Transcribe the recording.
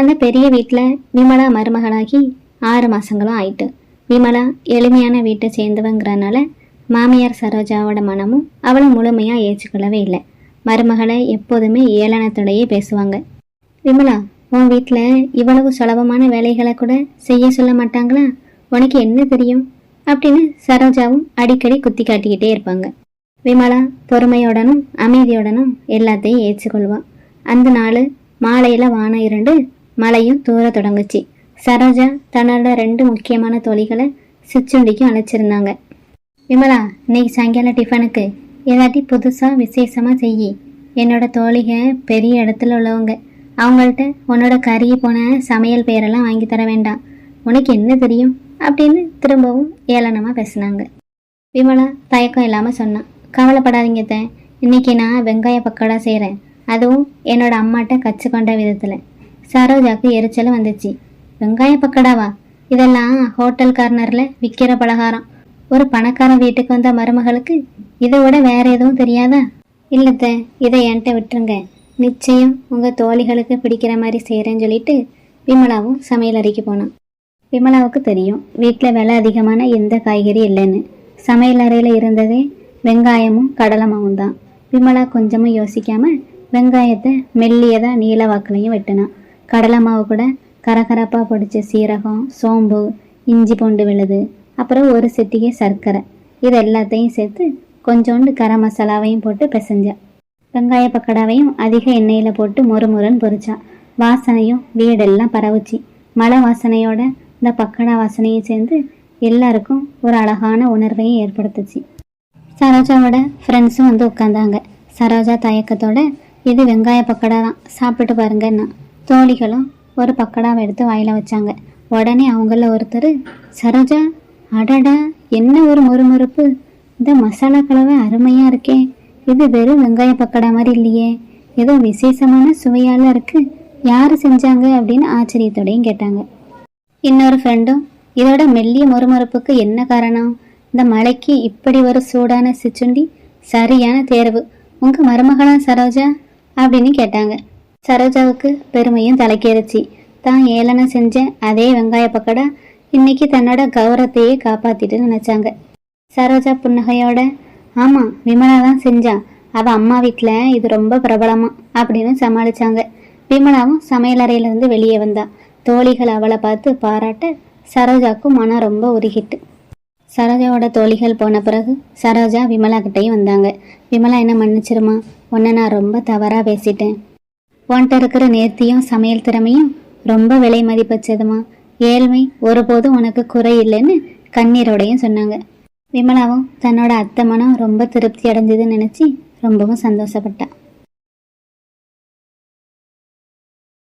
அந்த பெரிய வீட்டில் விமலா மருமகளாகி ஆறு மாதங்களும் ஆயிட்டு. விமலா எளிமையான வீட்டை சேர்ந்தவங்கிறனால மாமியார் சரோஜாவோட மனமும் அவளை முழுமையாக ஏற்றுக்கொள்ளவே இல்லை. மருமகளை எப்போதுமே ஏளனத்தோடையே பேசுவாங்க. விமலா உன் வீட்டில் இவ்வளவு சுலபமான வேலைகளை கூட செய்ய சொல்ல மாட்டாங்களா? உனக்கு என்ன தெரியும்? அப்படின்னு சரோஜாவும் அடிக்கடி குத்தி காட்டிக்கிட்டே இருப்பாங்க. விமலா பொறுமையோடனும் அமைதியோடனும் எல்லாத்தையும் ஏற்றுக்கொள்வான் அந்த நாள் மாலையில் வானம் இருண்டு மழையும் தூர தொடங்குச்சு. சரோஜா தன்னோட ரெண்டு முக்கியமான தோழிகளை சிச்சுண்டிக்கும் அழைச்சிருந்தாங்க. விமலா இன்னைக்கு சாயங்காலம் டிஃபனுக்கு ஏதாட்டி புதுசாக விசேஷமாக செய் என்னோட தோழிக பெரிய இடத்துல உள்ளவங்க. அவங்கள்ட்ட உன்னோட கருகி போன சமையல் பெயரெல்லாம் வாங்கி தர வேண்டாம். உனக்கு என்ன தெரியும்? அப்படின்னு திரும்பவும் ஏளனமாக பேசினாங்க. விமலா தயக்கம் இல்லாமல் சொன்னான். கவலைப்படாதீங்க இன்னைக்கு நான் வெங்காய பக்கோடா செய்கிறேன் அதுவும் என்னோட அம்மாட்ட கற்றுக்கொண்ட விதத்தில். சரோஜாக்கு எரிச்சலும் வந்துச்சு. வெங்காய பக்கடாவா? இதெல்லாம் ஹோட்டல் கார்னரில் விற்கிற பலகாரம். ஒரு பணக்கார வீட்டுக்கு வந்த மருமகளுக்கு இதை விட வேற எதுவும் தெரியாதா? இல்லைத்த இதை என்கிட்ட விட்டுருங்க. நிச்சயம் உங்கள் தோழிகளுக்கு பிடிக்கிற மாதிரி செய்கிறேன்னு சொல்லிட்டு விமலாவும் சமையல் அறைக்கு போனான். விமலாவுக்கு தெரியும் வீட்டில் விலை அதிகமான எந்த காய்கறி இல்லைன்னு. சமையல் அறையில் இருந்ததே வெங்காயமும் கடலமாவும் தான் விமலா கொஞ்சமும் யோசிக்காமல் வெங்காயத்தை மெல்லியதாக நீல வாக்குலையும் வெட்டினான். கடலை மாவு கூட கரகரப்பாக பொடிச்ச சீரகம் சோம்பு இஞ்சி பூண்டு விழுது. அப்புறம் ஒரு சிட்டிகை சர்க்கரை. இது எல்லாத்தையும் சேர்த்து கொஞ்சோண்டு கரம் மசாலாவையும் போட்டு பிசைஞ்சேன் வெங்காய பக்கடாவையும் அதிக எண்ணெயில் போட்டு மொறுமொறுன்னு பொரிச்சா. வாசனையும் வீடெல்லாம் பரவுச்சு. மழை வாசனையோட இந்த பக்கடா வாசனையும் சேர்ந்து எல்லாருக்கும் ஒரு அழகான உணர்வையும் ஏற்படுத்துச்சு. சரோஜாவோட ஃப்ரெண்ட்ஸும் வந்து உட்காந்தாங்க சரோஜா தயக்கத்தோட இது வெங்காய பக்கடா தான். சாப்பிட்டு பாருங்கன்னா தோழிகளும் ஒரு பக்கடாவை எடுத்து வாயில வச்சாங்க. உடனே அவங்கள ஒருத்தர் சரோஜா அடடா என்ன ஒரு மொறுமொறுப்பு. இந்த மசாலா கலவை அருமையா இருக்கே. இது வெறும் வெங்காய பக்கடா மாதிரி இல்லையே. ஏதோ விசேஷமான சுவையால இருக்கு. யாரு செஞ்சாங்க? அப்படின்னு ஆச்சரியத்தோடையும் கேட்டாங்க. இன்னொரு ஃப்ரெண்டும் இதோட மெல்லிய மொறுமொறுப்புக்கு என்ன காரணம்? இந்த மலைக்கு இப்படி ஒரு சூடான சிச்சுண்டி சரியான தேர்வு. உங்க மருமகளா சரோஜா? அப்படின்னு கேட்டாங்க. சரோஜாவுக்கு பெருமையும் தலைக்கேறிச்சு. தான் ஏளனம் செஞ்ச அதே வெங்காய பக்கடா இன்னைக்கு தன்னோட கௌரவத்தையே காப்பாத்திட்டு நினைச்சாங்க. சரோஜா புன்னகையோட ஆமா விமலா தான் செஞ்சா. அவ அம்மா வீட்டில் இது ரொம்ப பிரபலமா அப்படின்னு சமாளிச்சாங்க. விமலாவும் சமையலறையிலிருந்து வெளியே வந்தா. தோழிகள் அவளை பார்த்து பாராட்ட சரோஜாக்கும் மனம் ரொம்ப உருகிட்டு சரோஜாவோட தோழிகள் போன பிறகு சரோஜா விமலா கிட்டேயும் வந்தாங்க. விமலா என்ன மன்னிச்சிருமா? உன்னை நான் ரொம்ப தவறாக பேசிட்டேன். உன்கிட்ட இருக்கிற நேர்த்தியும் சமையல் திறமையும் ரொம்ப விலை மதிப்பச்சதுமா. ஏழ்மை ஒருபோதும் உனக்கு குறை இல்லைன்னு கண்ணீரோடையும் சொன்னாங்க. விமலாவும் தன்னோட அத்தை மனம் ரொம்ப திருப்தி அடைஞ்சதுன்னு நினச்சி ரொம்பவும் சந்தோஷப்பட்டா.